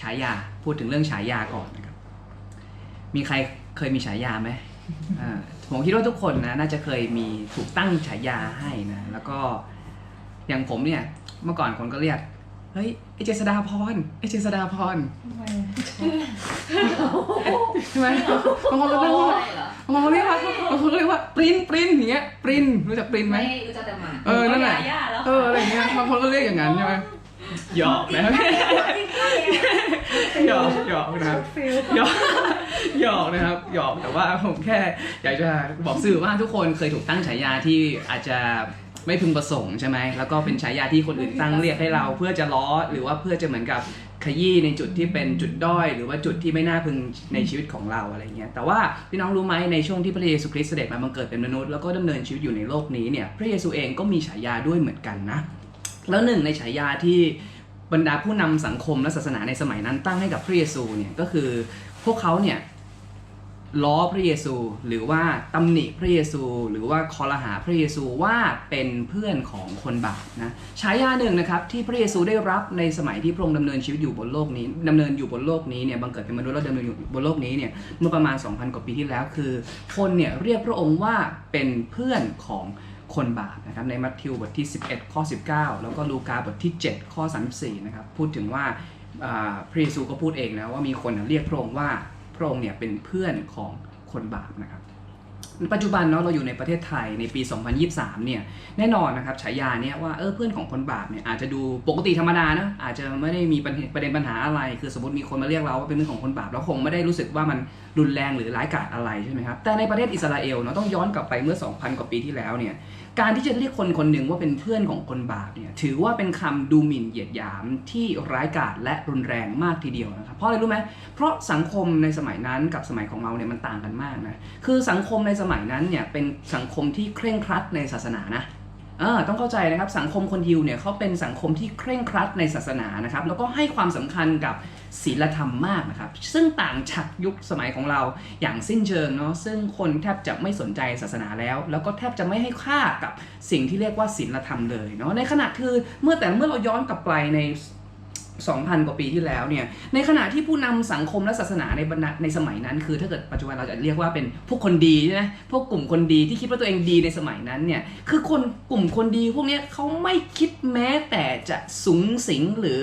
ฉายาพูดถึงเรื่องฉายาก่อนนะครับ มีใครเคยมีฉายาไหมอ่าผมคิดว่าทุกคนนะน่าจะเคยมีถูกตั้งฉายาให้นะแล้วก็อย่างผมเนี่ยเมื่อก่อนคนก็เรียกเฮ้ยไอเจษดาพรไอเจษดาพรใช่ไหมบางคนก็เรียกว่าเหรอบางคนเรียกว่าบางคนก็เรียกว่าปรินปรินอย่างเงี้ยปรินรู้จักปรินไหมไม่รู้จักแต่หมาเออนั่นแหละยาแล้วเอออะไรอย่างเงี้ยบางคนก็เรียกอย่างนั้นใช่ไหมหยอกนะครับ หยอกหยอกนะครับหยอกหยอกนะครับหยอกแต่ว่าผมแค่อยากจะบอกสื่อว่าทุกคนเคยถูกตั้งฉายาที่อาจจะไม่พึงประสงค์ใช่ไหมแล้วก็เป็นฉายาที่คนอื่นตั้งเรียกให้เราเพื่อจะล้อหรือว่าเพื่อจะเหมือนกับขยี้ในจุดที่เป็นจุดด้อย หรือว่าจุดที่ไม่น่าพึงในชีวิตของเราอะไรเงี้ยแต่ว่าพี่น้องรู้ไหมในช่วงที่พระเยซูคริสต์เสด็จมาบังเกิดเป็นมนุษย์แล้วก็ดำเนินชีวิตอยู่ในโลกนี้เนี่ยพระเยซูเองก็มีฉายาด้วยเหมือนกันนะแล้วหนึ่งในฉายาที่ บรรดาผู้นำสังคมและศาสนาในสมัยนั้นตั้งให้กับพระเยซูเนี่ยก็คือพวกเขาเนี่ยล้อพระเยซูหรือว่าตำหนิพระเยซู หรือว่าคอรหาพระเยซูว่าเป็นเพื่อนของคนบาปนะฉายาหนึ่งนะครับที่พระเยซูได้รับในสมัยที่พระองค์ดำเนินชีวิตอยู่บนโลกนี้ดำเนินอยู่บนโลกนี้เนี่ยบังเกิดเป็นมนุษย์แล้วดำเนินอยู่บนโลกนี้เนี่ยเมื่อประมาณ 2,000 กว่าปีที่แล้วคือ คนเนี่ยเรียกพระองค์ว่าเป็นเพื่อนของ คนบาปนะครับในมัทธิวบทที่ 11 ข้อ 19 แล้วก็ลูกาบทที่ 7 ข้อ 34 นะครับพูดถึงว่าพระเยซูก็พูดเองนะว่ามีคนเรียกพระองค์ว่าพระองค์เนี่ยเป็นเพื่อนของคนบาปนะครับ ปัจจุบันเนาะเราอยู่ในประเทศไทยในปี 2023 เนี่ยแน่นอนนะครับฉายาเนี่ยว่าเออเพื่อนของคนบาปเนี่ยอาจจะดูปกติธรรมดานะอาจจะไม่ได้มีประเด็นประเด็นปัญหาอะไร คือสมมติมีคนมาเรียกเราว่าเป็นเพื่อนของคนบาปเราคงไม่ได้รู้สึกว่ามันรุนแรงหรือร้ายกาจอะไรใช่ไหมครับแต่ในประเทศอิสราเอลเนาะต้องย้อนกลับไปเมื่อ 2,000 กว่าปีที่แล้วเนี่ย การที่จะเรียกคนคนหนึ่งว่าเป็นเพื่อนของคนบาปเนี่ยถือว่าเป็นคำดูหมิ่นเหยียดหยามที่ร้ายกาจและรุนแรงมากทีเดียวนะครับเพราะอะไรรู้ไหมเพราะสังคมในสมัยนั้นกับสมัยของเราเนี่ยมันต่างกันมากนะคือสังคมในสมัยนั้นเนี่ยเป็นสังคมที่เคร่งครัดในศาสนานะ ต้องเข้าใจนะครับสังคมคนยิวเนี่ยเขาเป็นสังคมที่เคร่งครัดในศาสนานะครับแล้วก็ให้ความสำคัญกับศีลธรรมมากนะครับ ซึ่งต่างจากยุคสมัยของเราอย่างสิ้นเชิงเนาะซึ่งคนแทบจะไม่สนใจศาสนาแล้ว แล้วก็แทบจะไม่ให้ค่ากับสิ่งที่เรียกว่าศีลธรรมเลยเนาะในขณะคือเมื่อแต่เมื่อเราย้อนกลับไปใน 2,000 กว่าปีที่แล้วเนี่ย ในขณะที่ผู้นำสังคมและศาสนาในบรรดในสมัยนั้น คือถ้าเกิดปัจจุบันเราจะเรียกว่าเป็นพวกคนดีใช่ไหมพวกกลุ่มคนดีที่คิดว่าตัวเองดีในสมัยนั้นเนี่ย คือคนกลุ่มคนดีพวกนี้เขาไม่คิดแม้แต่จะสูงสิงหรือ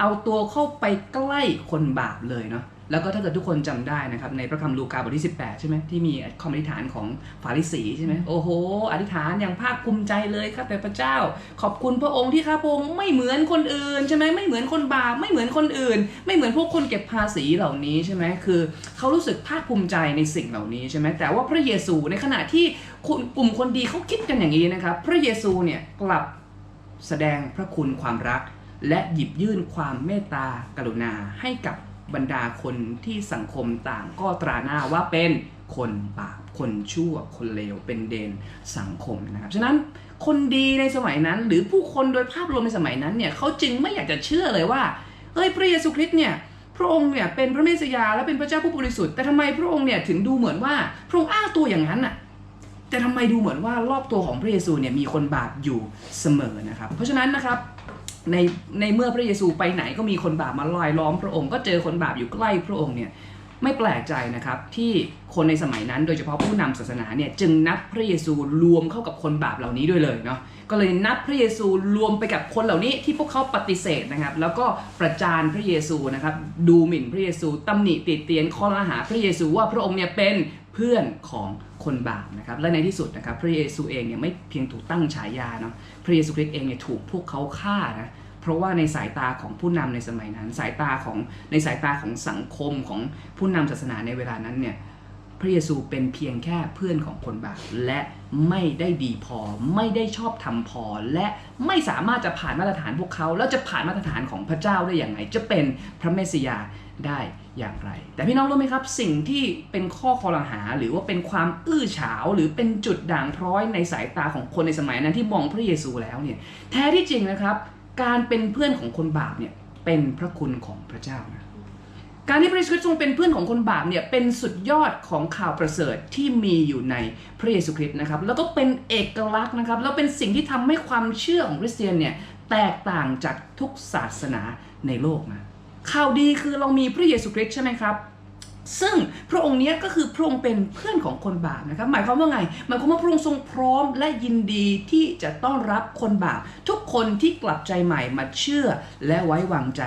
เอาตัวเข้าไปใกล้คนบาปเลยเนาะ แล้วก็ถ้าเกิดทุกคนจำได้นะครับในพระคำลูกาบทที่ 18 ใช่ไหมที่มีคำอธิษฐานของฟาริสีใช่ไหมโอ้โห อธิษฐานอย่างภาคภูมิใจเลยครับแต่พระเจ้า ขอบคุณพระองค์ที่ข้าพระองค์ไม่เหมือนคนอื่นใช่ไหมไม่เหมือนคนบาปไม่เหมือนคนอื่น ไม่เหมือนพวกคนเก็บภาษีเหล่านี้ใช่ไหมคือเขารู้สึกภาคภูมิใจในสิ่งเหล่านี้ใช่ไหมแต่ว่าพระเยซูในขณะที่กลุ่มคนดีเขาคิดกันอย่างนี้นะครับพระเยซูเนี่ยกลับแสดงพระคุณความรัก และหยิบยื่นความเมตตากรุณาให้กับ บรรดาคนที่สังคมต่างก็ตราหน้าว่าเป็นคนบาปคนชั่ว คนเลว เป็นเดนสังคมนะครับ ฉะนั้นคนดีในสมัยนั้น หรือผู้คนโดยภาพรวมในสมัยนั้นเนี่ยเขาจึงไม่อยากจะเชื่อเลยว่าเอ้ยพระเยซูคริสต์เนี่ยพระองค์เนี่ยเป็นพระเมสสยาและเป็นพระเจ้าผู้บริสุทธิ์แต่ทำไมพระองค์เนี่ยถึงดูเหมือนว่าพระองค์อ้างตัวอย่างนั้นน่ะแต่ทำไมดูเหมือนว่ารอบตัวของพระเยซูเนี่ยมีคนบาปอยู่เสมอนะครับ เพราะฉะนั้นนะครับ ในในเมื่อพระเยซูไปไหนก็มีคนบาปมาลอยล้อมพระองค์ก็เจอคนบาปอยู่ใกล้พระองค์เนี่ยไม่แปลกใจนะครับที่คนในสมัยนั้นโดยเฉพาะผู้นำศาสนาเนี่ยจึงนับพระเยซูรวมเข้ากับคนบาปเหล่านี้ด้วยเลยเนาะก็เลยนับพระเยซูรวมไปกับคนเหล่านี้ที่พวกเขาปฏิเสธนะครับ แล้วก็ประจานพระเยซูนะครับดูหมิ่นพระเยซูตำหนิติเตียนข้อละหาพระเยซูว่าพระองค์เนี่ยเป็นเพื่อนของคนบาปนะครับและในที่สุดนะครับพระเยซูเองเนี่ยไม่เพียงถูกตั้งฉายาเนาะ พระเยซูคริสต์เองเนี่ยถูกพวกเขาฆ่านะเพราะว่าในสายตาของผู้นำในสมัยนั้น สายตาของในสายตาของสังคมของผู้นำศาสนาในเวลานั้นเนี่ยพระเยซูเป็นเพียงแค่เพื่อนของคนบาปและไม่ได้ดีพอ ไม่ได้ชอบทำพอ และไม่สามารถจะผ่านมาตรฐานพวกเขา แล้วจะผ่านมาตรฐานของพระเจ้าได้อย่างไรจะเป็นพระเมสสิยา ได้อย่างไร แต่พี่น้องรู้ไหมครับ สิ่งที่เป็นข้อคอรหา หรือว่าเป็นความอื้อฉาวหรือเป็นจุดด่างพร้อยในสายตาของคนในสมัยนั้นที่มองพระเยซูแล้วเนี่ยแท้ที่จริงนะครับ การเป็นเพื่อนของคนบาปเนี่ยเป็นพระคุณของพระเจ้านะการที่พระเยซูคริสต์ทรงเป็นเพื่อนของคนบาปเนี่ยเป็นสุดยอดของข่าวประเสริฐที่มีอยู่ในพระเยซูคริสต์นะครับ แล้วก็เป็นเอกลักษณ์นะครับ แล้วเป็นสิ่งที่ทำให้ความเชื่อของคริสเตียนเนี่ยแตกต่างจากทุกศาสนาในโลกนะ ข่าวดีคือเรามีพระเยซูคริสต์ใช่ไหมครับซึ่งพระองค์เนี้ยก็คือพระองค์เป็นเพื่อนของคนบาปนะครับ หมายความว่าไงหมายความว่าพระองค์ทรงพร้อมและยินดีที่จะต้อนรับคนบาป ทุกคนที่กลับใจใหม่มาเชื่อและไว้วางใจ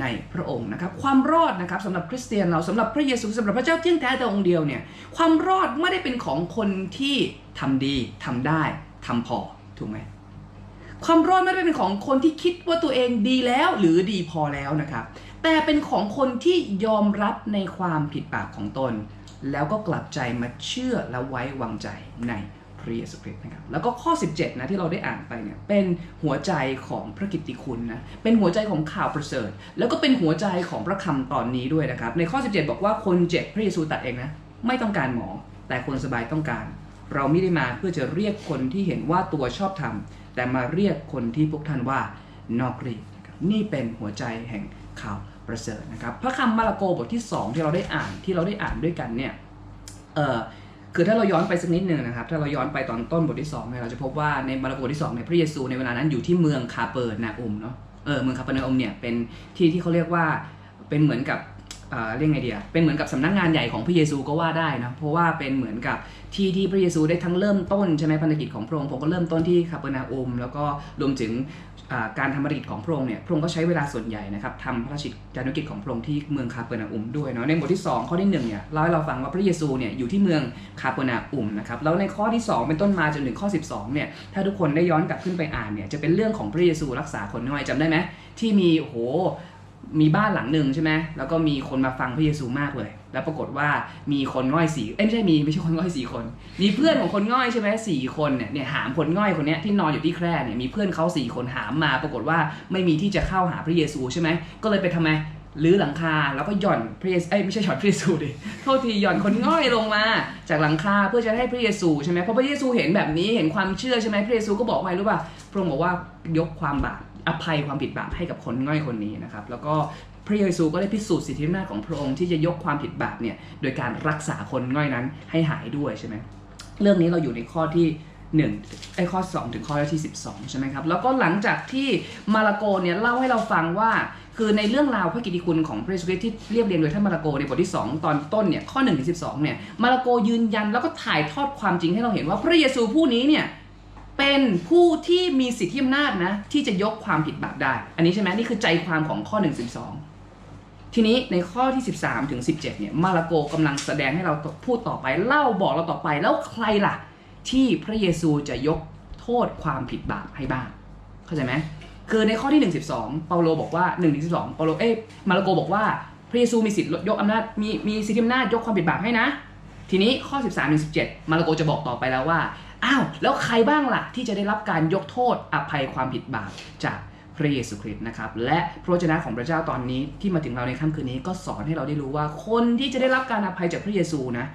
ในพระองค์นะครับ ความรอดนะครับสำหรับคริสเตียนเราสำหรับพระเยซูสำหรับพระเจ้าเที่ยงแท้แต่องค์เดียวเนี่ยความรอดไม่ได้เป็นของคนที่ทำดีทำได้ทำพอถูกไหมความรอดไม่ได้เป็นของคนที่คิดว่าตัวเองดีแล้วหรือดีพอแล้วนะครับ แต่เป็นของคนที่ยอมรับในความผิดบาปของตน แล้วก็กลับใจมาเชื่อและไว้วางใจในพระเยซูคริสต์นะครับแล้วก็ข้อ 17 นะที่เราได้อ่านไปเนี่ยเป็นหัวใจของพระกิตติคุณนะเป็นหัวใจของข่าวประเสริฐ แล้วก็เป็นหัวใจของพระคำตอนนี้ด้วยนะครับ ในข้อ 17 บอกว่าคนเจ็บพระเยซูตัดเองนะไม่ต้องการหมอ แต่คนสบายต้องการ เราไม่ได้มาเพื่อจะเรียกคนที่เห็นว่าตัวชอบธรรมแต่มาเรียกคนที่พวกท่านว่านอกรีด นี่เป็นหัวใจแห่งข่าวประเสริฐนะครับ พระคำมาระโกบทที่ 2 ที่เราได้อ่านที่เราได้อ่านด้วยกันเนี่ยเออคือถ้าเราย้อนไปสักนิดหนึ่งนะครับ ถ้าเราย้อนไปตอนต้นบทที่2เนี่ยเราจะพบว่าในมาระโกบทที่2เนี่ยพระเยซูในเวลานั้นอยู่ที่เมืองคาเปอร์นาอุมเนาะเออเมืองคาเปอร์นาอุมเนี่ยเป็นที่ที่เขาเรียกว่าเป็นเหมือนกับ เรียกไงเดียเป็นเหมือนกับสำนักงานใหญ่ของพระเยซูก็ว่าได้นะเพราะว่าเป็นเหมือนกับที่ที่พระเยซูได้ทั้งเริ่มต้นใช่ไหมพันธกิจของพระองค์ผมก็เริ่มต้นที่คาเปอร์นาอุมแล้วก็รวมถึงการทำพันธกิจของพระองค์เนี่ยพระองค์ก็ใช้เวลาส่วนใหญ่นะครับทำพระราชกิจของพระองค์ที่เมืองคาเปอร์นาอุมด้วยเนาะในบทที่ 2 ข้อที่1เนี่ยเล่าให้เราฟังว่าพระเยซูเนี่ยอยู่ที่เมืองคาเปอร์นาอุมนะครับแล้วในข้อที่ 2 เป็นต้นมาจนถึงข้อ 12เนี่ยถ้าทุกคนได้ย้อนกลับขึ้นไปอ่านเนี่ยจะเป็นเรื่องของพระเยซูรักษาคนน้อยจำได้ไหมที่มีโอ้โห มีบ้านหลังหนึ่งใช่ไหมแล้วก็มีคนมาฟังพระเยซูมากเลย แล้วปรากฏว่ามีคนง่อยสี่เอ้ยไม่ใช่มีไม่ใช่คนง่อยสี่คน มีเพื่อนของคนง่อยใช่ไหมสี่คนเนี่ยเนี่ยหามคนง่อยคนเนี้ยที่นอนอยู่ที่แคร่เนี่ยมีเพื่อนเขาสี่คนหามมา ปรากฏว่าไม่มีที่จะเข้าหาพระเยซูใช่ไหมก็เลยไปทำไมรื้อหลังคาแล้วก็หย่อนพระเยซูเอ้ยไม่ใช่หย่อนพระเยซูดิโทษทีหย่อนคนง่อยลงมา จากหลังคาเพื่อจะให้พระเยซูใช่ไหมเพราะพระเยซูเห็นแบบนี้เห็นความเชื่อใช่ไหมพระเยซูก็บอกไว้รู้ป่ะพระองค์บอกว่ายกความบาป อภัยความผิดบาปให้กับคนง่อยคนนี้นะครับ แล้วก็พระเยซูก็ได้พิสูจน์สิทธิอำนาจของพระองค์ที่จะยกความผิดบาปเนี่ยโดยการรักษาคนง่อยนั้นให้หายด้วยใช่ไหมเรื่องนี้เราอยู่ในข้อที่1ไอ้ข้อ 2 ถึงข้อที่ 12 ใช่ไหมครับ แล้วก็หลังจากที่มาระโกเนี่ยเล่าให้เราฟังว่า คือในเรื่องราวพระกิตติคุณของพระเยซูคริสต์ที่เรียบเรียงโดยท่านมาระโกในบทที่ 2 ตอนต้นเนี่ยข้อ1ถึง12เนี่ยมาระโกยืนยันแล้วก็ถ่ายทอดความจริงให้เราเห็นว่าพระเยซูผู้นี้เนี่ย เป็นผู้ที่มีสิทธิอำนาจนะที่จะยกความผิดบาปได้ อันนี้ใช่ไหมนี่คือใจความของข้อ1ถึง12 ทีนี้ในข้อที่ 13 ถึง 17 เนี่ยมาระโกกำลังแสดงให้เราพูดต่อไป เล่าบอกเราต่อไปแล้วใครล่ะ ที่พระเยซูจะยกโทษความผิดบาปให้บ้าง เข้าใจไหมคือในข้อที่ 1 12 เปาโลบอกว่า1ถึง12เปาโลเอ๊มาระโกบอกว่าพระเยซูมีสิทธิ์ยกอำนาจมีมีสิทธิอำนาจยกความผิดบาปให้นะ ทีนี้ข้อ 13ถึง17มาระโกจะบอกต่อไปแล้วว่า อ้าวแล้วใครบ้างล่ะ ที่จะได้รับการยกโทษอภัยความผิดบาปจากพระเยซูคริสต์นะครับและพระวจนะของพระเจ้าตอนนี้ที่มาถึงเราในค่ำคืนนี้ก็สอนให้เราได้รู้ว่า คนที่จะได้รับการอภัยจากพระเยซูนะ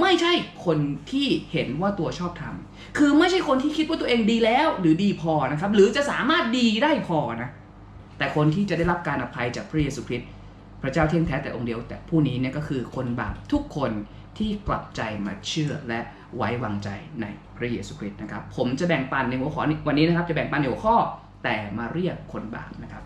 ไม่ใช่คนที่เห็นว่าตัวชอบธรรมคือไม่ใช่คนที่คิดว่าตัวเองดีแล้วหรือดีพอนะครับหรือจะสามารถดีได้พอนะแต่คนที่จะได้รับการอภัยจากพระเยซูคริสต์พระเจ้าเที่ยงแท้แต่องค์เดียว แต่ผู้นี้เนี่ยก็คือคนบาปทุกคน ที่กลับใจมาเชื่อและไว้วางใจในพระเยซูคริสต์นะครับ ผมจะแบ่งปันในหัวข้อนี้วันนี้นะครับ จะแบ่งปันในหัวข้อแต่มาเรียกคนบาปนะครับ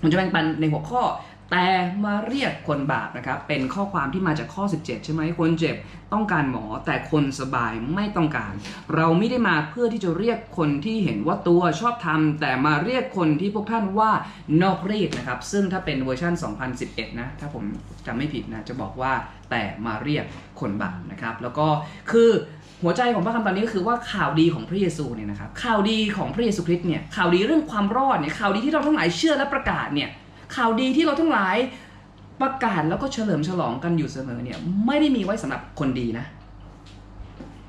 ผมจะแบ่งปันในหัวข้อ แต่มาเรียกคนบาปนะครับ เป็นข้อความที่มาจากข้อ 17 ใช่ไหมคนเจ็บต้องการหมอแต่คนสบายไม่ต้องการ เราไม่ได้มาเพื่อที่จะเรียกคนที่เห็นว่าตัวชอบทำแต่มาเรียกคนที่พวกท่านว่านอกรีดนะครับ ซึ่งถ้าเป็นเวอร์ชัน2011 นะ ถ้าผมจำไม่ผิดนะ จะบอกว่าแต่มาเรียกคนบาปนะครับ แล้วก็คือหัวใจของพระคำตอนนี้ก็คือว่าข่าวดีของพระเยซูเนี่ยนะครับข่าวดีของพระเยซูคริสต์เนี่ยข่าวดีเรื่องความรอดเนี่ยข่าวดีที่เราทั้งหลายเชื่อและประกาศเนี่ย ข่าวดีที่เราทั้งหลายประกาศแล้วก็เฉลิมฉลองกันอยู่เสมอเนี่ยไม่ได้มีไว้สำหรับคนดีนะ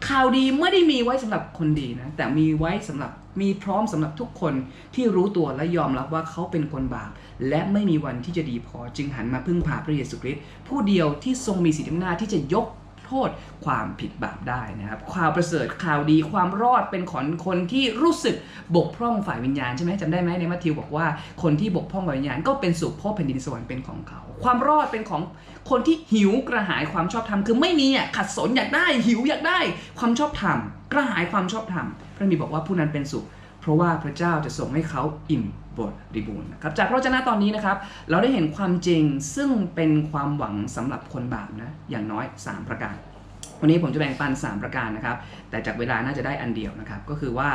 ข่าวดีไม่ได้มีไว้สำหรับคนดีนะ แต่มีไว้สำหรับมีพร้อมสำหรับทุกคนที่รู้ตัวและยอมรับว่าเขาเป็นคนบาปและไม่มีวันที่จะดีพอจึงหันมาพึ่งพาพระเยซูคริสต์ผู้เดียวที่ทรงมีสิทธิอำนาจที่จะยก ทษความผิดบาปได้นะครับข่าวประเสริฐข่าวดีความรอดเป็นของคนที่รู้สึกบกพร่องฝ่ายวิญญาณใช่ไหมจำได้ไหมในมัทธิวบอกว่าคนที่บกพร่องฝ่ายวิญญาณก็เป็นสุขเพราะแผ่นดินสวรรค์เป็นของเขา ความรอดเป็นของคนที่หิวกระหายความชอบธรรมคือไม่มีอะขัดสนอยากได้ หิวอยากได้ ความชอบธรรมกระหายความชอบธรรมพระมีบอกว่าผู้นั้นเป็นสุข เพราะว่าพระเจ้าจะส่งให้เขาอิ่ม บริบูรณ์นะครับจากพระวจนะตอนนี้นะครับ เราได้เห็นความจริงซึ่งเป็นความหวังสำหรับคนบาปนะอย่างน้อย 3 ประการ วันนี้ผมจะแบ่งปัน 3 ประการนะครับ แต่จากเวลาน่าจะได้อันเดียวนะครับ ก็คือว่า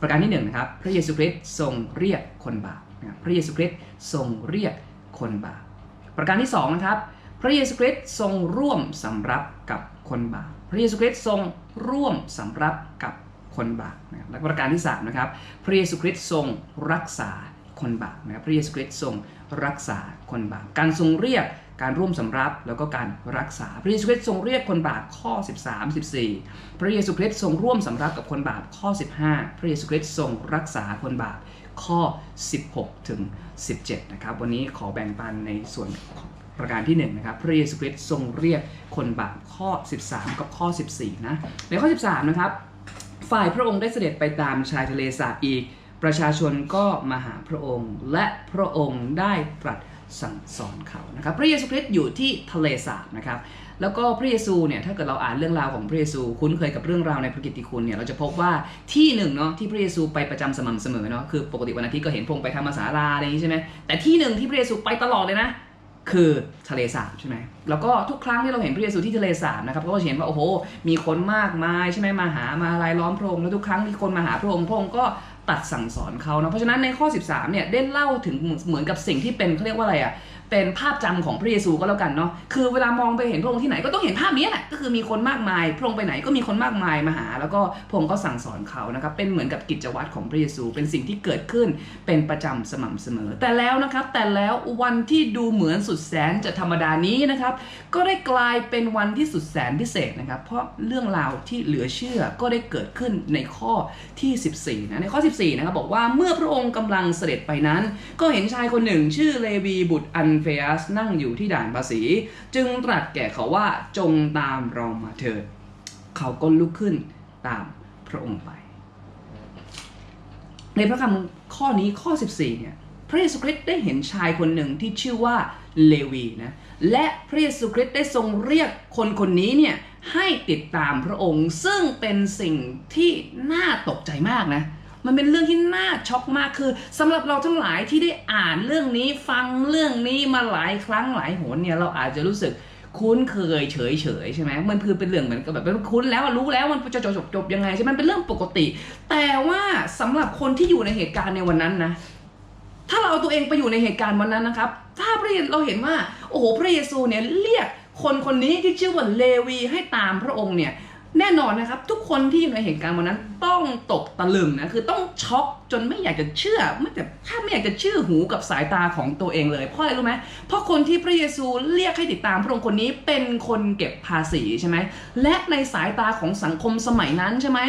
ประการที่หนึ่งนะครับพระเยซูคริสต์ทรงเรียกคนบาปนะรพระเยซูคริสต์ทรงเรียกคนบาปประการที่สองนะครับพระเยซูคริสต์ทรงร่วมสำรับกับคนบาปพระเยซูคริสต์ทรงร่วมสำรับกับ คนบาปนะครับและประการที่สามนะครับพระเยซูคริสต์ทรงรักษาคนบาปนะครับพระเยซูคริสต์ทรงรักษาคนบาปการทรงเรียกการร่วมสำรับแล้วก็การรักษา พระเยซูคริสต์ทรงเรียกคนบาปข้อ 13 14 พระเยซูคริสต์ทรงร่วมสำรับกับคนบาปข้อ 15 พระเยซูคริสต์ทรงรักษาคนบาปข้อ 16 ถึง 17 นะครับ วันนี้ขอแบ่งปันในส่วนของประการที่1นะครับพระเยซูคริสต์ทรงเรียกคนบาปข้อ 13 กับข้อ 14 นะ ในข้อ 13 นะครับ ฝ่ายพระองค์ได้เสด็จไปตามชายทะเลสาบอีก ประชาชนก็มาหาพระองค์ และพระองค์ได้ตรัสสั่งสอนเขานะครับ พระเยซูคริสต์อยู่ที่ทะเลสาบนะครับ แล้วก็พระเยซูเนี่ยถ้าเกิดเราอ่านเรื่องราวของพระเยซูคุ้นเคยกับเรื่องราวในพระกิตติคุณเนี่ยเราจะพบว่าที่หนึ่งเนาะที่พระเยซูไปประจำสม่ำเสมอเนาะคือปกติวันอาทิตย์ก็เห็นพระองค์ไปธรรมศาลาอะไรอย่างนี้ใช่ไหมแต่ที่หนึ่งที่พระเยซูไปตลอดเลยนะ คือทะเลสาบใช่ไหมแล้วก็ทุกครั้งที่เราเห็นพระเยซูที่ทะเลสาบนะครับก็จะเห็นว่าโอ้โห มีคนมากมายใช่ไหมมาหามาลายล้อมพระองค์แล้วทุกครั้งที่คนมาหาพระองค์พระองค์ก็ตัดสั่งสอนเขานะเพราะฉะนั้นในข้อ 13เนี่ยได้เล่าถึงเหมือนกับสิ่งที่เป็นเขาเรียกว่าอะไรอะ เป็นภาพจำของพระเยซูก็แล้วกันเนาะคือเวลามองไปเห็นพระองค์ที่ไหนก็ต้องเห็นภาพนี้แหละก็คือมีคนมากมาย พระองค์ไปไหนก็มีคนมากมายมาหา แล้วก็พระองค์ก็สั่งสอนเขานะครับเป็นเหมือนกับกิจวัตรของพระเยซู เป็นสิ่งที่เกิดขึ้นเป็นประจำสม่ำเสมอ แต่แล้วนะครับแต่แล้ววันที่ดูเหมือนสุดแสนจะธรรมดานี้นะครับก็ได้กลายเป็นวันที่สุดแสนพิเศษนะครับ เพราะเรื่องราวที่เหลือเชื่อก็ได้เกิดขึ้นในข้อที่ 14นะในข้อ 14นะครับบอกว่าเมื่อพระองค์กำลังเสด็จไปนั้น ก็เห็นชายคนหนึ่งชื่อเลวีบุตรอันเฟอัสนั่งอยู่ที่ด่านภาษี จึงตรัสแก่เขาว่าจงตามเรามาเถิด เขาก็ลุกขึ้นตามพระองค์ไป ในพระคำข้อนี้ข้อ 14 เนี่ยพระเยซูคริสต์ได้เห็นชายคนหนึ่งที่ชื่อว่าเลวีนะและพระเยซูคริสต์ได้ทรงเรียกคนคนนี้เนี่ยให้ติดตามพระองค์ซึ่งเป็นสิ่งที่น่าตกใจมากนะ มันเป็นเรื่องที่น่าช็อกมากคือสำหรับเราทั้งหลายที่ได้อ่านเรื่องนี้ฟังเรื่องนี้มาหลายครั้งหลายหนเนี่ยเราอาจจะรู้สึกคุ้นเคยเฉยเฉยใช่ไหมมันคือเป็นเรื่องเหมือนกับแบบเป็นคุ้นแล้วรู้แล้วมันจะจบจบจบยังไงใช่ไหมมันเป็นเรื่องปกติ แต่ว่าสำหรับคนที่อยู่ในเหตุการณ์ในวันนั้นนะถ้าเราเอาตัวเองไปอยู่ในเหตุการณ์วันนั้นนะครับ ถ้าพระเยเราเห็นว่า โอ้โหพระเยซูเนี่ยเรียกคนคนนี้ที่ชื่อว่าเลวีให้ตามพระองค์เนี่ย แน่นอนนะครับ ทุกคนที่อยู่ในเหตุการณ์วันนั้นต้องตกตะลึงนะคือต้องช็อกจนไม่อยากจะเชื่อไม่แต่ถ้าไม่อยากจะเชื่อหูกับสายตาของตัวเองเลย เพราะอะไรรู้ไหมเพราะคนที่พระเยซูเรียกให้ติดตามพระองค์คนนี้เป็นคนเก็บภาษีใช่ไหมและในสายตาของสังคมสมัยนั้นใช่ไหม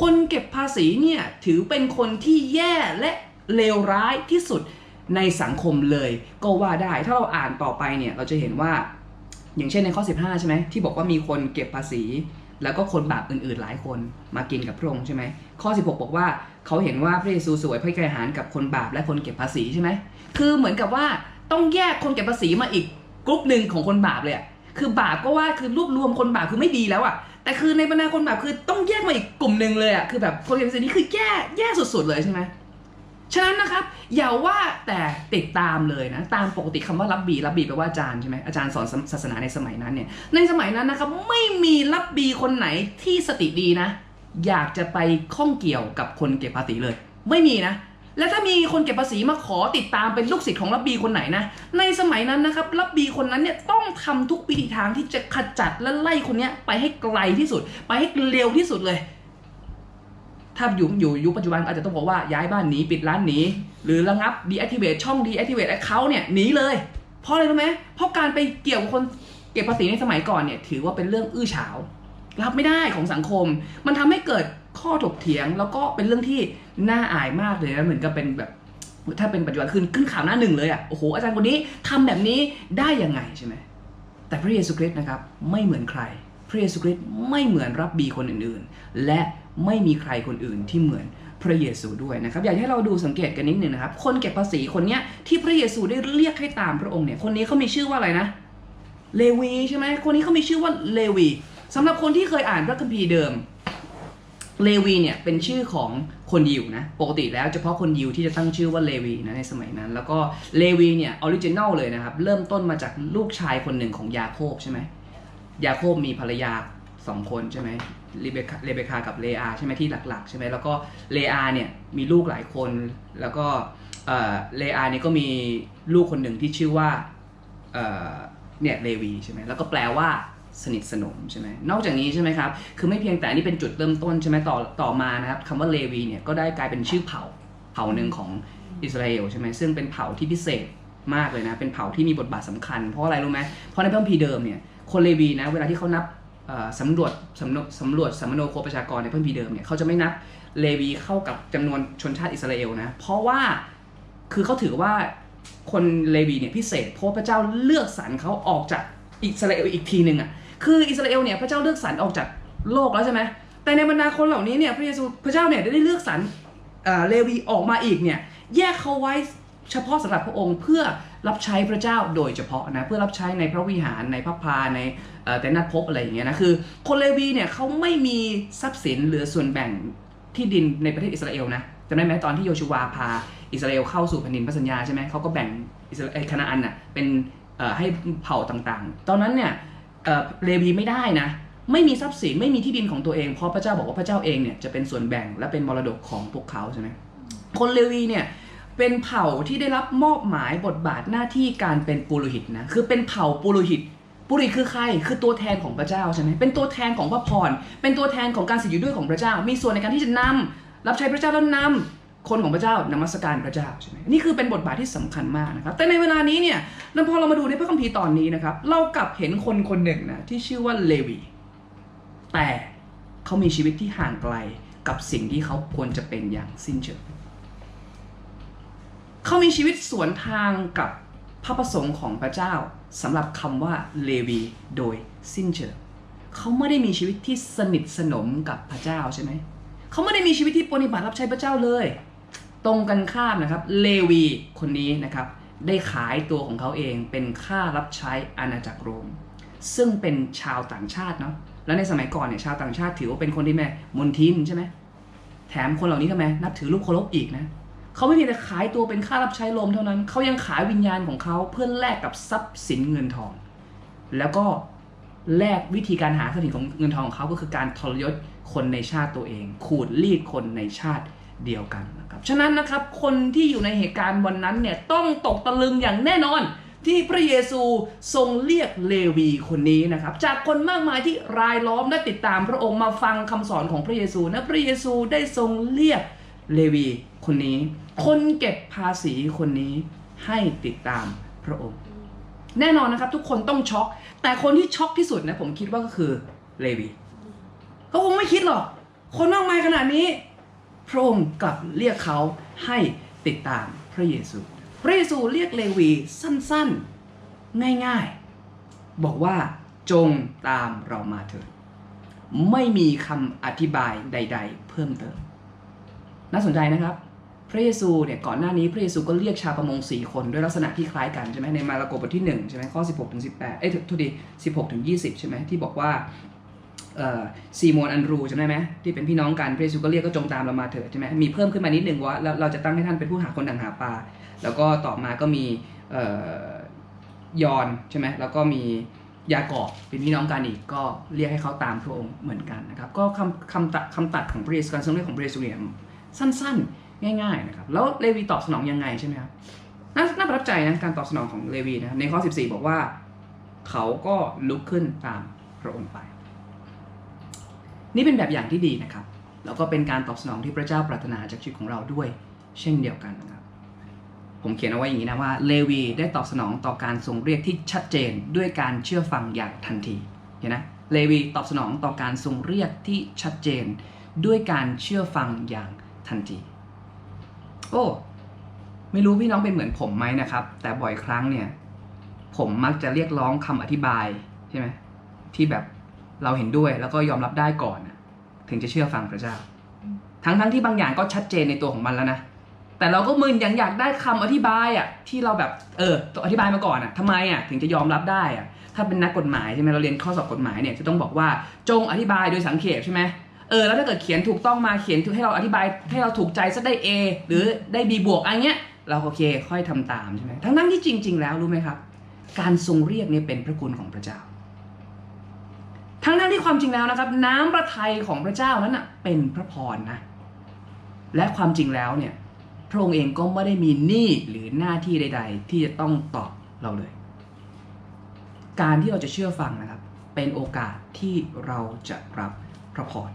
คนเก็บภาษีเนี่ยถือเป็นคนที่แย่และเลวร้ายที่สุดในสังคมเลยก็ว่าได้ถ้าเราอ่านต่อไปเนี่ยเราจะเห็นว่า อย่างเช่นในข้อ 15 ใช่ไหมที่บอกว่ามีคนเก็บภาษี แล้วก็คนบาปอื่นๆหลายคนมากินกับพระองค์ใช่ไหมข้อ 16 บอกว่าเขาเห็นว่าพระเยซูสวยพระกายหารกับคนบาปและคนเก็บภาษีใช่ไหมคือเหมือนกับว่าต้องแยกคนเก็บภาษีมาอีกกลุ่มหนึ่งของคนบาปเลยอะคือบาปก็ว่าคือรวบรวมคนบาปคือไม่ดีแล้วอะแต่คือในบรรดาคนบาปคือต้องแยกมาอีกกลุ่มหนึ่งเลยอะคือแบบคนเก็บภาษีนี่คือแย่แย่สุดๆเลยใช่ไหม ฉะนั้นนะครับอย่าว่าแต่ติดตามเลยนะตามปกติคำว่ารับบีรับบีแปลว่าอาจารย์ใช่ไหมอาจารย์สอนศาสนาในสมัยนั้นเนี่ยในสมัยนั้นนะครับไม่มีรับบีคนไหนที่สติดีนะ อยากจะไปข้องเกี่ยวกับคนเก็บภาษีเลย ไม่มีนะและถ้ามีคนเก็บภาษีมาขอติดตามเป็นลูกศิษย์ของรับบีคนไหนนะ ในสมัยนั้นนะครับรับบีคนนั้นเนี่ยต้องทำทุกวิธีทางที่จะขจัดและไล่คนนี้ไปให้ไกลที่สุด ไปให้เร็วที่สุดเลย ถ้าอยู่อยู่ยุคปัจจุบันอาจจะต้องบอกว่าย้ายบ้านหนีปิดร้านหนีหรือระงับ deactivate ช่อง deactivate account เนี่ยหนีเลย เพราะอะไรรู้ไหมเพราะการไปเกี่ยวกับคนเก็บภาษีในสมัยก่อนเนี่ยถือว่าเป็นเรื่องอื้อฉาว รับไม่ได้ของสังคม มันทำให้เกิดข้อถกเถียง แล้วก็เป็นเรื่องที่น่าอายมากเลยนะเหมือนกับเป็นแบบถ้าเป็นปัจจุบันขึ้นขึ้นข่าวหน้าหนึ่งเลยอะ่ะโอ้โหอาจารย์คนนี้ทำแบบนี้ได้ยังไงใช่ไหมแต่พระเยซูคริสต์นะครับไม่เหมือนใคร ระเยซูคริสต์ไม่เหมือนรับบีคนอื่นๆ และไม่มีใครคนอื่นที่เหมือนพระเยซูด้วยนะครับอยากให้เราดูสังเกตกันนิดหนึ่งนะครับ คนเก็บภาษีคนเนี้ยที่พระเยซูได้เรียกให้ตามพระองค์เนี่ยคนนี้เขามีชื่อว่าอะไรนะเลวีใช่ไหมคนนี้เขามีชื่อว่าเลวีสำหรับคนที่เคยอ่านพระคัมภีร์เดิมเลวีเนี่ยเป็นชื่อของคนยิวนะปกติแล้วเฉพาะคนยิวที่จะตั้งชื่อว่าเลวีนะในสมัยนั้น แล้วก็เลวีเนี่ยออริจินัลเลยนะครับ เริ่มต้นมาจากลูกชายคนหนึ่งของยาโคบใช่ไหม ยาโคบมีภรรยาสองคนใช่ไหมเรเบคาเรเบคากับเลอาใช่ไหมที่หลักๆใช่ไหมแล้วก็เลอาเนี่ยมีลูกหลายคน แล้วก็เอ่อเลอาเนี่ยก็มีลูกคนหนึ่งที่ชื่อว่าเเนี่ยเลวีใช่ไหมแล้วก็แปลว่าสนิทสนมใช่ไหมนอกจากนี้ใช่ไหมครับ คือไม่เพียงแต่อันนี่เป็นจุดเริ่มต้นใช่ไหมต่อต่อมานะครับคำว่าเลวีเนี่ยก็ได้กลายเป็นชื่อเผ่าเผ่าหนึ่งของอิสราเอลใช่ไหมซึ่งเป็นเผ่าที่พิเศษมากเลยนะ เป็นเผ่าที่มีบทบาทสำคัญ เพราะอะไรรู้ไหมเพราะในพระคัมภีร์เดิมเนี่ยคนเลวีนะเวลาที่เขานับสำรวจสำรวจสำรวจสมโนโคประชากรในพระคัมภีร์เดิมเนี่ยเขาจะไม่นับเลวีเข้ากับจำนวนชนชาติอิสราเอลนะเพราะว่าคือเขาถือว่าคนเลวีเนี่ยพิเศษเพราะพระเจ้าเลือกสรรเขาออกจากอิสราเอลอีกทีหนึ่งอะคืออิสราเอลเนี่ยพระเจ้าเลือกสรรออกจากโลกแล้วใช่ไหมแต่ในบรรดาคนเหล่านี้เนี่ยพระเยซูพระเจ้าเนี่ยได้เลือกสรรเลวีออกมาอีกเนี่ยแยกเขาไว้เฉพาะสำหรับพระองค์เพื่อ รับใช้พระเจ้าโดยเฉพาะนะเพื่อรับใช้ในพระวิหารในพระพาในแต่นัดพบอะไรอย่างเงี้ยนะคือคนเลวีเนี่ยเขาไม่มีทรัพย์สินหรือส่วนแบ่งที่ดินในประเทศอิสราเอลนะจำได้ไหมตอนที่โยชูวาพาอิสราเอลเข้าสู่แผ่นดินพระสัญญาใช่ไหมเขาก็แบ่งอิสราเอลคณาอันน่ะเป็นให้เผ่าต่างๆ ตอนนั้นเนี่ยเลวีไม่ได้นะไม่มีทรัพย์สินไม่มีที่ดินของตัวเองเพราะพระเจ้าบอกว่าพระเจ้าเองเนี่ยจะเป็นส่วนแบ่งและเป็นมรดกของพวกเขาใช่ไหมคนเลวีเนี่ย เป็นเผ่าที่ได้รับมอบหมายบทบาทหน้าที่การเป็นปุโรหิตนะคือเป็นเผ่าปุโรหิตปุโรหิตคือใครคือตัวแทนของพระเจ้าใช่ไหมเป็นตัวแทนของพระพรเป็นตัวแทนของการสิทธิด้วยของพระเจ้า มีส่วนในการที่จะนำรับใช้พระเจ้าแล้วนำคนของพระเจ้านมัสการพระเจ้าใช่ไหมนี่คือเป็นบทบาทที่สำคัญมากนะครับแต่ในเวลานี้เนี่ยแล้วพอเรามาดูในพระคัมภีร์ตอนนี้นะครับเรากลับเห็นคนคนหนึ่งนะที่ชื่อว่าเลวีแต่เขามีชีวิตที่ห่างไกลกับสิ่งที่เขาควรจะเป็นอย่างสิ้นเชิง เขามีชีวิตสวนทางกับพระประสงค์ของพระเจ้าสำหรับคำว่าเลวีโดยสิ้นเชิงเขาไม่ได้มีชีวิตที่สนิทสนมกับพระเจ้าใช่ไหมเขาไม่ได้มีชีวิตที่ปฏิบัติรับใช้พระเจ้าเลย ตรงกันข้ามนะครับเลวีคนนี้นะครับได้ขายตัวของเขาเองเป็นค่ารับใช้อาณาจักรโรม ซึ่งเป็นชาวต่างชาติเนาะแล้วในสมัยก่อนเนี่ยชาวต่างชาติถือว่าเป็นคนที่แม่มนทินใช่ไหมแถมคนเหล่านี้ทำไมนับถือรูปเคารพอีกนะ เขาไม่เพียงแต่ขายตัวเป็นค่ารับใช้ลมเท่านั้น เขายังขายวิญญาณของเขาเพื่อแลกกับทรัพย์สินเงินทอง แล้วก็แลกวิธีการหาทรัพย์สินของเงินทองของเขาก็คือการทรยศคนในชาติตัวเอง ขูดรีดคนในชาติเดียวกันนะครับ ฉะนั้นนะครับคนที่อยู่ในเหตุการณ์วันนั้นเนี่ยต้องตกตะลึงอย่างแน่นอน ที่พระเยซูทรงเรียกเลวีคนนี้นะครับ จากคนมากมายที่รายล้อมและติดตามพระองค์มาฟังคำสอนของพระเยซูนะพระเยซูได้ทรงเรียก เลวีคนนี้ คนเก็บภาษีคนนี้ให้ติดตามพระองค์ แน่นอนนะครับ ทุกคนต้องช็อก แต่คนที่ช็อกที่สุดนะผมคิดว่าก็คือเลวีเขาคงไม่คิดหรอก คนมากมายขนาดนี้ พระองค์กลับเรียกเขาให้ติดตามพระเยซู พระเยซูเรียกเลวีสั้นๆ ง่ายๆ บอกว่าจงตามเรามาเถิด ไม่มีคำอธิบายใด ๆ เพิ่มเติม น่าสนใจนะครับ พระเยซูเนี่ยก่อนหน้านี้พระเยซูก็เรียกชาวประมงสี่คนด้วยลักษณะที่คล้ายกันใช่ไหมในมาระโกบทที่ 1 ใช่ไหมข้อ 16ถึง18 เอ้ยทุดี16ถึง20 ใช่ไหมที่บอกว่าเอ่อซีโมนอันรูจำได้ไหมที่เป็นพี่น้องกันพระเยซูก็เรียกก็จงตามเรามาเถิดใช่ไหมมีเพิ่มขึ้นมานิดนึงว่าเราเราจะตั้งให้ท่านเป็นผู้หาคนดังหาปลาแล้วก็ต่อมาก็มีเอ่อยอนใช่ไหมแล้วก็มียากอบเป็นพี่น้องกันอีกก็เรียกให้เขาตามพระองค์เหมือนกันนะครับก็คำคำตัดคำตัดของพระเยซูการทรงเรียกของพระเยซูเนี่ย สั้นๆ ง่ายๆนะครับแล้วเลวีตอบสนองยังไงใช่ไหมครับน่าน่าประทับใจนะการตอบสนองของเลวีนะครับในข้อ 14 บอกว่า เขาก็ลุกขึ้นตามพระองค์ไป นี่เป็นแบบอย่างที่ดีนะครับ แล้วก็เป็นการตอบสนองที่พระเจ้าปรารถนาจากชีวิตของเราด้วย เช่นเดียวกันนะครับ ผมเขียนเอาไว้อย่างนี้นะว่าเลวีได้ตอบสนองต่อการทรงเรียกที่ชัดเจนด้วยการเชื่อฟังอย่างทันทีเห็นนะเลวีตอบสนองต่อการทรงเรียกที่ชัดเจน ด้วยการเชื่อฟังอย่าง ทันที โอ้ ไม่รู้พี่น้องเป็นเหมือนผมไหมนะครับ แต่บ่อยครั้งเนี่ย ผมมักจะเรียกร้องคำอธิบายใช่ไหมที่แบบเราเห็นด้วยแล้วก็ยอมรับได้ก่อนถึงจะเชื่อฟังพระเจ้า ทั้งทั้งที่บางอย่างก็ชัดเจนในตัวของมันแล้วนะแต่เราก็มึนยังอยากได้คำอธิบายอะที่เราแบบเออองอธิบายมาก่อนอะทำไมอะถึงจะยอมรับได้อะถ้าเป็นนักกฎหมายใช่ไหมเราเรียนข้อสอบกฎหมายเนี่ยจะต้องบอกว่าจงอธิบายโดยสังเขปใช่ไหม เออแล้วถ้าเกิดเขียนถูกต้องมาเขียนให้เราอธิบายให้เราถูกใจซะได้ A หรือได้ B บวกอะไรเงี้ยเราโอเคค่อยทำตามใช่ไหมทั้งนั้นที่จริง ๆ แล้วรู้ไหมครับ การทรงเรียกเนี่ยเป็นพระคุณของพระเจ้า ทั้งนั้นที่ความจริงแล้วนะครับ น้ำพระทัยของพระเจ้านั้นนะเป็นพระพรนะและความจริงแล้วเนี่ยพระองค์เองก็ไม่ได้มีหนี้หรือหน้าที่ใด ๆ ที่จะต้องตอบเราเลย การที่เราจะเชื่อฟังนะครับ เป็นโอกาสที่เราจะรับพระพร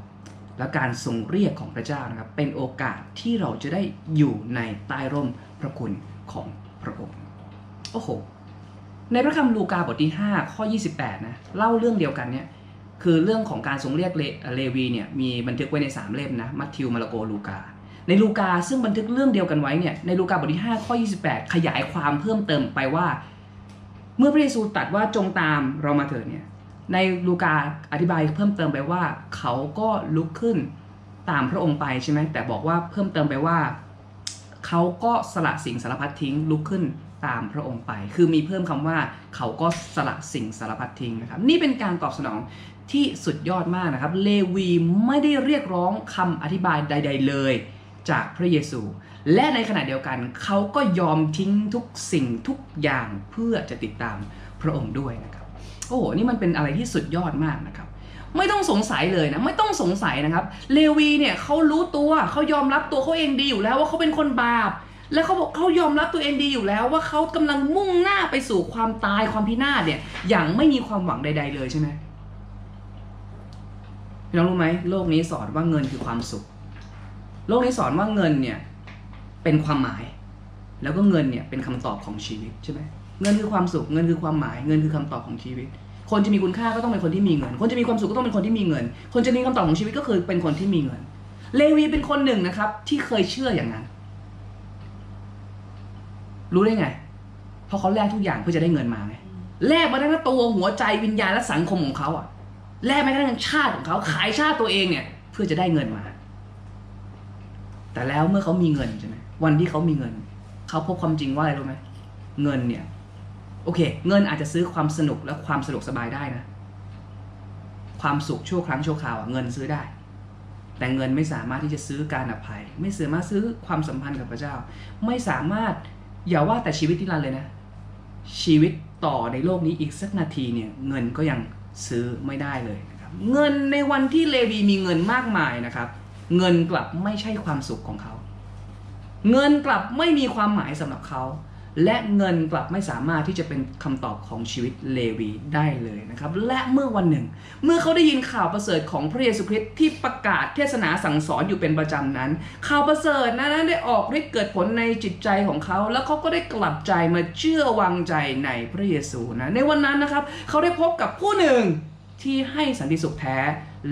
และการทรงเรียกของพระเจ้านะครับ เป็นโอกาสที่เราจะได้อยู่ในใต้ร่มพระคุณของพระองค์ โอ้โห ในพระคัมภีร์ลูกาบทที่ 5 ข้อ 28 นะ เล่าเรื่องเดียวกันเนี่ย คือเรื่องของการทรงเรียกเลเลวีเนี่ยมีบันทึกไว้ใน 3 เล่มนะ มัทธิว มาระโก ลูกา ในลูกาซึ่งบันทึกเรื่องเดียวกันไว้เนี่ย ในลูกาบทที่ 5 ข้อ 28 ขยายความเพิ่มเติมไปว่า เมื่อพระเยซูตรัสว่าจงตามเรามาเถิดเนี่ย ในลูกาอธิบายเพิ่มเติมไปว่า เขาก็ลุกขึ้นตามพระองค์ไปใช่ไหมแต่บอกว่าเพิ่มเติมไปว่า เขาก็สละสิ่งสารพัดทิ้งลุกขึ้นตามพระองค์ไป คือมีเพิ่มคำว่าเขาก็สละสิ่งสารพัดทิ้งนะครับ นี่เป็นการตอบสนองที่สุดยอดมากนะครับ เลวีไม่ได้เรียกร้องคำอธิบายใด ๆ เลย จากพระเยซู และในขณะเดียวกัน เขาก็ยอมทิ้งทุกสิ่งทุกอย่างเพื่อจะติดตามพระองค์ด้วยนะครับ โอ้โหนี่มันเป็นอะไรที่สุดยอดมากนะครับ ไม่ต้องสงสัยเลยนะไม่ต้องสงสัยนะครับ เลวีเนี่ยเขารู้ตัวเขายอมรับตัวเขาเองดีอยู่แล้วว่าเขาเป็นคนบาป และเขาบอกเขายอมรับตัวเองดีอยู่แล้ว ว่าเขากำลังมุ่งหน้าไปสู่ความตายความพินาศเนี่ยอย่างไม่มีความหวังใด ๆ เลยใช่ไหมพี่น้องรู้ไหมโลกนี้สอนว่าเงินคือความสุข โลกนี้สอนว่าเงินเนี่ยเป็นความหมาย แล้วก็เงินเนี่ยเป็นคำตอบของชีวิตใช่ไหม เงินคือความสุขเงินคือความหมายเงินคือคำตอบของชีวิต คนจะมีคุณค่าก็ต้องเป็นคนที่มีเงิน คนจะมีความสุขก็ต้องเป็นคนที่มีเงิน คนจะมีคำตอบของชีวิตก็คือเป็นคนที่มีเงิน เลวีเป็นคนหนึ่งนะครับ ที่เคยเชื่ออย่างนั้น รู้ได้ไง เพราะเขาแลกทุกอย่างเพื่อจะได้เงินมาไงแลกมาทั้งตัวหัวใจวิญญาณและสังคมของเขาอะแลกมาทั้งชาติของเขาขายชาติตัวเองเนี่ย เพื่อจะได้เงินมา แต่แล้วเมื่อเขามีเงินใช่ไหมวันที่เขามีเงิน เขาพบความจริงว่าอะไรรู้ไหมเงินเนี่ย โอเค เงินอาจจะซื้อความสนุกและความสะดวกสบายได้นะ ความสุขชั่วครั้งชั่วคราวเงินซื้อได้ แต่เงินไม่สามารถที่จะซื้อการอภัย ไม่สามารถซื้อความสัมพันธ์กับพระเจ้า ไม่สามารถอย่าว่าแต่ชีวิตที่รันเลยนะ ชีวิตต่อในโลกนี้อีกสักนาทีเนี่ยเงินก็ยังซื้อไม่ได้เลยนะครับ เงินในวันที่เลวีมีเงินมากมายนะครับ เงินกลับไม่ใช่ความสุขของเขา เงินกลับไม่มีความหมายสำหรับเขา และเงินกลับไม่สามารถที่จะเป็นคำตอบของชีวิตเลวีได้เลยนะครับ และเมื่อวันหนึ่ง เมื่อเขาได้ยินข่าวประเสริฐของพระเยซูคริสต์ที่ประกาศเทศนาสั่งสอนอยู่เป็นประจำนั้น ข่าวประเสริฐนั้นได้ออกฤทธิ์เกิดผลในจิตใจของเขา แล้วเขาก็ได้กลับใจมาเชื่อวางใจในพระเยซูนะในวันนั้นนะครับ เขาได้พบกับผู้หนึ่งที่ให้สันติสุขแท้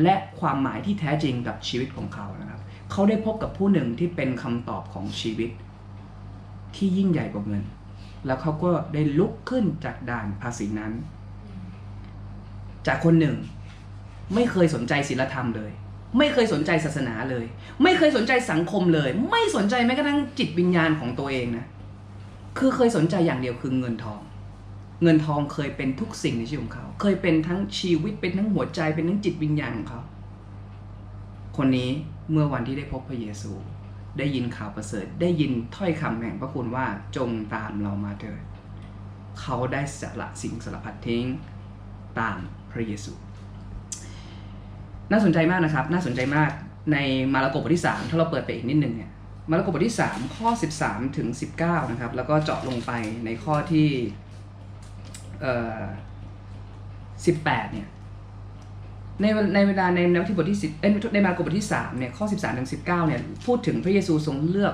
และความหมายที่แท้จริงกับชีวิตของเขานะครับ เขาได้พบกับผู้หนึ่งที่เป็นคำตอบของชีวิต ที่ยิ่งใหญ่กว่าเงิน แล้วเขาก็ได้ลุกขึ้นจากด่านภาษีนั้น จากคนหนึ่ง ไม่เคยสนใจศีลธรรมเลย ไม่เคยสนใจศาสนาเลย ไม่เคยสนใจสังคมเลย ไม่สนใจแม้กระทั่งจิตวิญญาณของตัวเองนะ คือเคยสนใจอย่างเดียวคือเงินทอง เงินทองเคยเป็นทุกสิ่งในชีวิตของเขา เคยเป็นทั้งชีวิตเป็นทั้งหัวใจเป็นทั้งจิตวิญญาณของเขา คนนี้เมื่อวันที่ได้พบพระเยซู ได้ยินข่าวประเสริฐ ได้ยินถ้อยคำแห่งพระคุณว่าจงตามเรามาเถิดเขาได้สละสิ่งสารพัดทิ้งตามพระเยซู น่าสนใจมากนะครับ น่าสนใจมากในมาระโกบทที่ 3 ถ้าเราเปิดไปอีกนิดนึงเนี่ยมาระโกบทที่ 3 ข้อ 13 ถึง 19 นะครับ แล้วก็เจาะลงไปในข้อที่ 18 เนี่ย ในในเวลาในในบทที่10เอ้ในมาระโกบทที่3เนี่ยข้อ13ถึง19เก้าเนี่ยพูดถึงพระเยซูทรงเลือก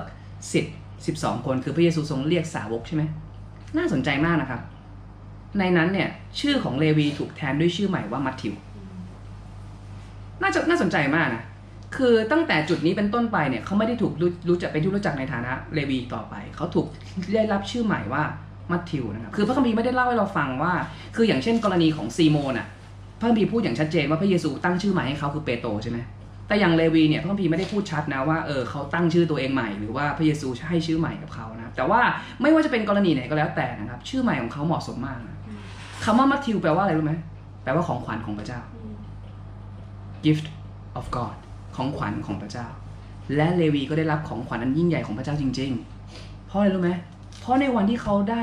สิทธิ์12คน คือพระเยซูทรงเรียกสาวกใช่ไหมน่าสนใจมากนะครับ ในนั้นเนี่ยชื่อของเลวีถูกแทนด้วยชื่อใหม่ว่ามัทธิว น่าจะน่าสนใจมากนะคือตั้งแต่จุดนี้เป็นต้นไปเนี่ยเขาไม่ได้ถูกรู้รู้จักเป็นที่รู้จักในฐานะเลวีต่อไป เขาถูกได้รับชื่อใหม่ว่ามัทธิวนะครับคือพระคัมภีร์ไม่ได้เล่าให้เราฟังว่า คืออย่างเช่นกรณีของซีโมนอะ พระคัมภีร์พูดอย่างชัดเจนว่าพระเยซูตั้งชื่อใหม่ให้เขาคือเปโตรใช่ไหมแต่อย่างเลวีเนี่ยพระคัมภีร์ไม่ได้พูดชัดนะว่าเออเขาตั้งชื่อตัวเองใหม่ หรือว่าพระเยซูให้ชื่อใหม่กับเขานะแต่ว่าไม่ว่าจะเป็นกรณีไหนก็แล้วแต่นะครับ ชื่อใหม่ของเขาเหมาะสมมากนะคำว่ามัทธิวแปลว่าอะไรรู้ไหมแปลว่าของขวัญของพระเจ้า gift of God ของขวัญของพระเจ้า และเลวีก็ได้รับของขวัญอันยิ่งใหญ่ของพระเจ้าจริง ๆ เพราะอะไรรู้ไหมเพราะในวันที่เขาได้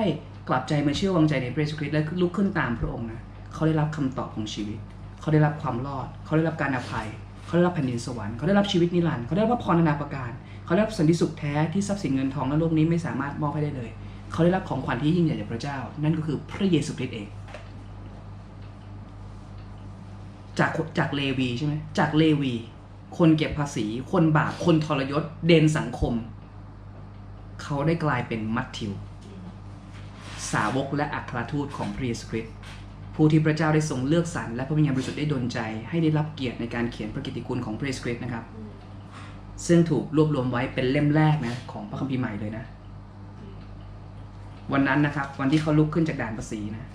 กลับใจมาเชื่อวางใจในพระเยซูคริสต์และลุกขึ้นตามพระองค์นะ เขาได้รับคำตอบของชีวิต เขาได้รับความรอด เขาได้รับการอภัย เขาได้รับแผ่นดินสวรรค์ เขาได้รับชีวิตนิรันดร์ เขาได้รับพรนานาประการ เขาได้รับสันติสุขแท้ที่ทรัพย์สินเงินทองและโลกนี้ไม่สามารถมอบให้ได้เลย เขาได้รับของขวัญที่ยิ่งใหญ่จากพระเจ้า นั่นก็คือพระเยซูคริสต์เอง จากจากเลวีใช่ไหมจากเลวี คนเก็บภาษี คนบาป คนทรยศ เดนสังคม เขาได้กลายเป็นมัทธิว สาวกและอัครทูตของพระเยซูคริสต์ ผู้ที่พระเจ้าได้ทรงเลือกสรรและพระวิญญาณบริสุทธิ์ได้ดลใจ ให้ได้รับเกียรติในการเขียนพระกิตติคุณของพระเยซูคริสต์นะครับ ซึ่งถูกรวบรวมไว้เป็นเล่มแรกนะของพระคัมภีร์ใหม่เลยนะ วันนั้นนะครับ วันที่เขาลุกขึ้นจากด่านภาษีนะ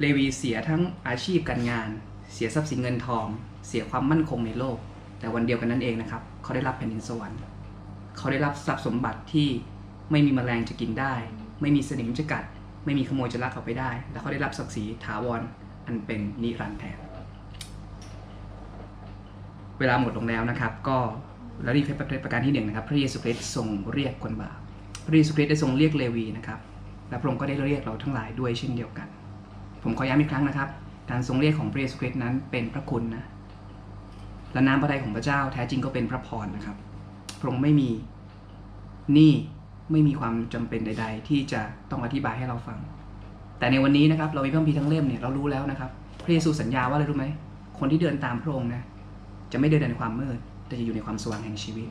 เลวีเสียทั้งอาชีพการงาน เสียทรัพย์สินเงินทอง เสียความมั่นคงในโลก แต่วันเดียวกันนั้นเองนะครับ เขาได้รับแผ่นดินสวรรค์ เขาได้รับทรัพย์สมบัติที่ไม่มีแมลงจะกินได้ ไม่มีสนิมจะกัด ไม่มีขโมยจะลักเอาไปได้ และเขาได้รับศักดิ์ศรีถาวรอันเป็นนิรันดร์แทนเวลาหมดลงแล้วนะครับ ก็แล้วนี่เป็นประการที่หนึ่งนะครับ พระเยซูคริสต์ทรงเรียกคนบาปพระเยซูคริสต์ได้ทรงเรียกเลวีนะครับ และพระองค์ก็ได้เรียกเราทั้งหลายด้วยเช่นเดียวกัน ผมขอย้ำอีกครั้งนะครับ การทรงเรียกของพระเยซูคริสต์นั้นเป็นพระคุณนะและน้ำพระทัยของพระเจ้าแท้จริงก็เป็นพระพรนะครับพระองค์ไม่มีหนี้ ไม่มีความจำเป็นใด ๆ ที่จะต้องอธิบายให้เราฟัง แต่ในวันนี้นะครับ เรามีพระคัมภีร์ทั้งเล่มเนี่ยเรารู้แล้วนะครับ พระเยซูสัญญาว่าอะไรรู้ไหมคนที่เดินตามพระองค์นะจะไม่เดินในความมืด แต่จะอยู่ในความสว่างแห่งชีวิต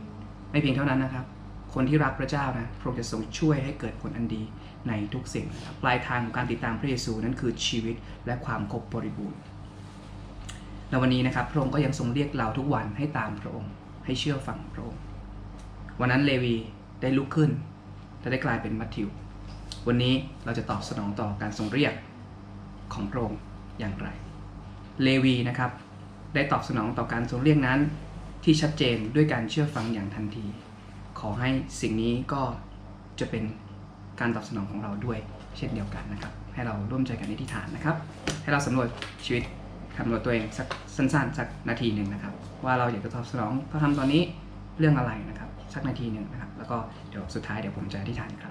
ไม่เพียงเท่านั้นนะครับ คนที่รักพระเจ้านะพระองค์จะทรงช่วยให้เกิดผลอันดีในทุกสิ่งนะครับปลายทางของการติดตามพระเยซูนั้นคือชีวิตและความครบบริบูรณ์และวันนี้นะครับพระองค์ก็ยังทรงเรียกเราทุกวันให้ตามพระองค์ ให้เชื่อฟังพระองค์ วันนั้นเลวีได้ลุกขึ้น และได้กลายเป็นมัทธิว วันนี้เราจะตอบสนองต่อการทรงเรียกของพระองค์อย่างไร เลวีนะครับ ได้ตอบสนองต่อการทรงเรียกนั้น ที่ชัดเจนด้วยการเชื่อฟังอย่างทันที ขอให้สิ่งนี้ก็จะเป็นการตอบสนองของเราด้วยเช่นเดียวกันนะครับ ให้เราร่วมใจกันในที่ฐานนะครับ ให้เราสำรวจชีวิตสำรวจตัวเองสักสั้นๆสักนาทีหนึ่งนะครับ ว่าเราอยากจะตอบสนองพระธรรมตอนนี้เรื่องอะไรนะครับ สักนาทีหนึ่งนะครับ แล้วก็เดี๋ยวสุดท้ายเดี๋ยวผมจะอธิษฐานครับ